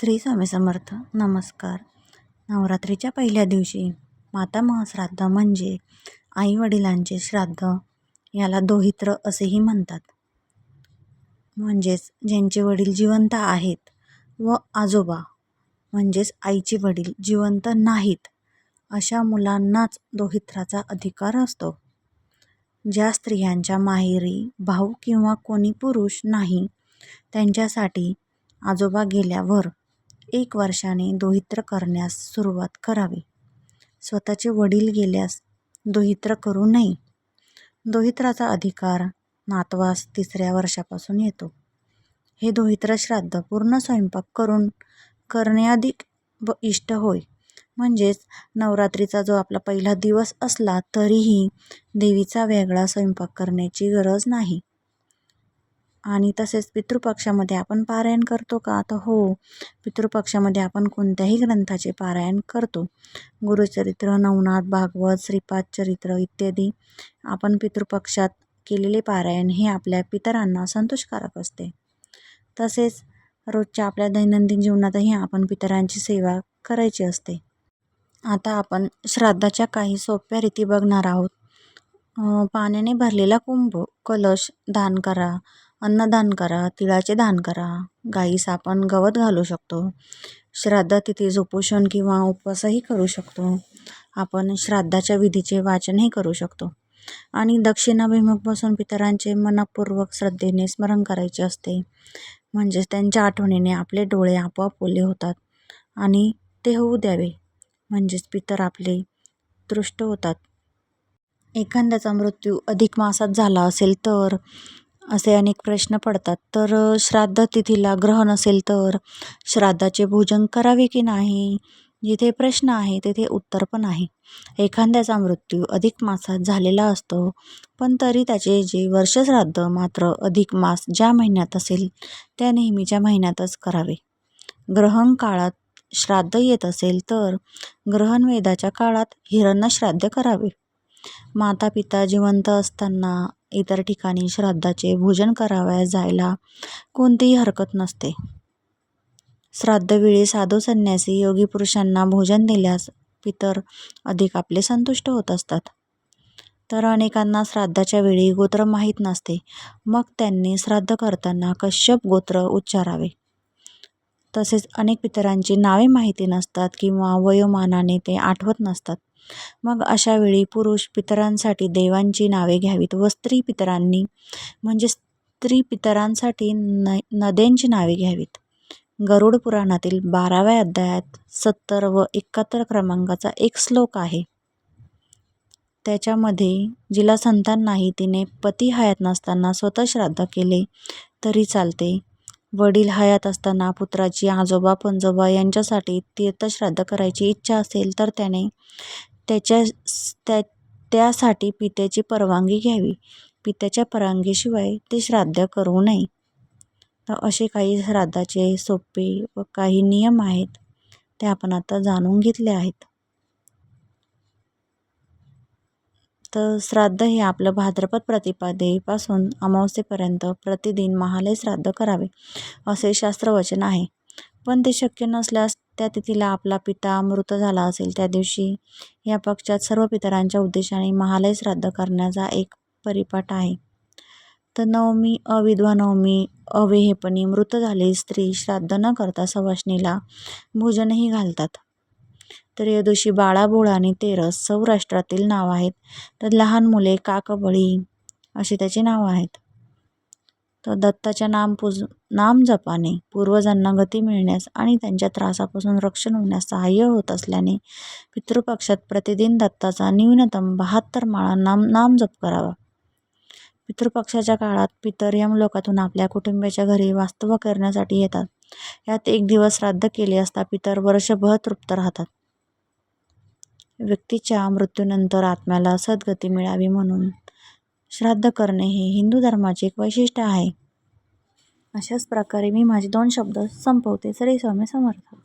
श्री स्वामी समर्थ. नमस्कार. नवरात्रीच्या पहिल्या दिवशी माता श्राद्ध म्हणजे आईवडिलांचे श्राद्ध याला दोहित्र असेही म्हणतात. म्हणजेच ज्यांचे वडील जिवंत आहेत व आजोबा म्हणजेच आईचे वडील जिवंत नाहीत अशा मुलांनाच दोहित्राचा अधिकार असतो. ज्या स्त्रियांच्या माहेरी भाऊ किंवा कोणी पुरुष नाही त्यांच्यासाठी आजोबा गेल्यावर एक वर्षाने दोहित्र करण्यास सुरुवात करावी. स्वतःचे वडील गेल्यास दोहित्र करू नये. दोहित्राचा अधिकार नातवास तिसऱ्या वर्षापासून येतो. हे दोहित्र श्राद्ध पूर्ण स्वयंपाक करून करणे अधिक व इष्ट होय. म्हणजेच नवरात्रीचा जो आपला पहिला दिवस असला तरीही देवीचा वेगळा स्वयंपाक करण्याची गरज नाही. आणि तसेच पितृपक्षामध्ये आपण पारायण करतो का? तर हो पितृपक्षामध्ये आपण कोणत्याही ग्रंथाचे पारायण करतो. गुरुचरित्र नवनाथ भागवत श्रीपाद चरित्र इत्यादी आपण पितृपक्षात केलेले पारायण हे आपल्या पितरांना संतोषकारक असते. तसेच रोजच्या आपल्या दैनंदिन जीवनातही आपण पितरांची सेवा करायची असते. आता आपण श्राद्धाच्या काही सोप्या रीती बघणार आहोत. पाण्याने भरलेला कुंभ कलश दान करा अन्नदान करा तिळाचे दान करा. गाईस आपण गवत घालू शकतो. श्राद्ध तिथे उपोषण किंवा उपवासही करू शकतो. आपण श्राद्धाच्या विधीचे वाचनही करू शकतो. आणि दक्षिणाभिमुख बसून पितरांचे मनपूर्वक श्रद्धेने स्मरण करायचे असते. म्हणजेच त्यांच्या आठवणीने आपले डोळे आपोआप ओले होतात आणि ते होऊ द्यावे. म्हणजेच पितर आपले दृष्ट होतात. एखाद्याचा मृत्यू अधिक मासात झाला असेल तर असे अनेक प्रश्न पडतात. तर श्राद्ध तिथीला ग्रहण असेल तर श्राद्धाचे भोजन करावे की नाही? जिथे प्रश्न आहे तिथे उत्तर पण आहे. एखाद्याचा मृत्यू अधिक मासात झालेला असतो पण तरी त्याचे जे वर्षश्राद्ध मात्र अधिक मास ज्या महिन्यात असेल त्या नेहमीच्या महिन्यातच करावे. ग्रहण काळात श्राद्ध येत असेल तर ग्रहणवेदाच्या काळात हिरण्यश्राद्ध करावे. माता पिता जिवंत असताना इतर ठिकाणी श्राद्धाचे भोजन करावयास जायला कोणतीही हरकत नसते. श्राद्धवेळी साधू संन्यासी योगी पुरुषांना भोजन दिल्यास पितर अधिक आपले संतुष्ट होत असतात. तर अनेकांना श्राद्धाच्या वेळी गोत्र माहीत नसते. मग त्यांनी श्राद्ध करताना कश्यप गोत्र उच्चारावे. तसेच अनेक पितरांची नावे माहिती नसतात किंवा वयोमानाने ते आठवत नसतात. मग अशा वेळी पुरुष पितरांसाठी देवांची नावे घ्यावीत व स्त्री पितरांनी म्हणजे स्त्री पितरांसाठी न नद्यांची नावे घ्यावीत. गरुड पुराणातील बाराव्या अध्यायात सत्तर व एकाहत्तर क्रमांकाचा एक श्लोक आहे. त्याच्यामध्ये जिला संतान नाही तिने पती हयात नसताना स्वतः श्राद्ध केले तरी चालते. वडील हयात असताना पुत्राची आजोबा पंजोबा यांच्यासाठी तीर्थश्राद्ध करायची इच्छा असेल तर त्याने त्याच्या त्या त्यासाठी पित्याची परवानगी घ्यावी. पित्याच्या परवानगीशिवाय ते श्राद्ध करू नये. तर असे काही श्राद्धाचे सोपे व काही नियम आहेत. ते आपण आता जाणून घेतले आहेत. तर श्राद्ध हे आपलं भाद्रपद प्रतिपादेपासून अमावस्येपर्यंत प्रतिदिन महालय श्राद्ध करावे असे शास्त्रवचन आहे. पण ते शक्य नसल्यास त्या तिथीला आपला पिता मृत झाला असेल त्या दिवशी. या पक्षात सर्व पितरांच्या उद्देशाने महालय श्राद्ध करण्याचा एक परिपाठ आहे. तर नवमी अविधवा नवमी अवेहेपणी मृत झालेली स्त्री श्राद्ध न करता सवाष्णीला भोजनही घालतात. तर या दिवशी बाळाबोळ आणि तेरस सौराष्ट्रातील नाव आहेत. तर लहान मुले काकबळी अशी त्याची नावं आहेत. तर दत्ताच्या नाम पूज नाम जपाने पूर्वजांना गती मिळण्यास आणि त्यांच्या त्रासापासून रक्षण होण्यास सहाय्य होत असल्याने पितृपक्षात प्रतिदिन दत्ताचा न्यूनतम बहात्तर माळा नाम नाम जप करावा. पितृपक्षाच्या काळात पितर यमलोकातून आपल्या कुटुंबाच्या घरी वास्तव करण्यासाठी येतात. यात एक दिवस श्राद्ध केले असता पितर वर्षभर तृप्त राहतात. व्यक्तीच्या मृत्यूनंतर आत्म्याला सद्गती मिळावी म्हणून श्राद्ध करणे हे हिंदू धर्माचे एक वैशिष्ट्य आहे. अशाच प्रकारे मी माझे दोन शब्द संपवते. श्री स्वामी समर्थ.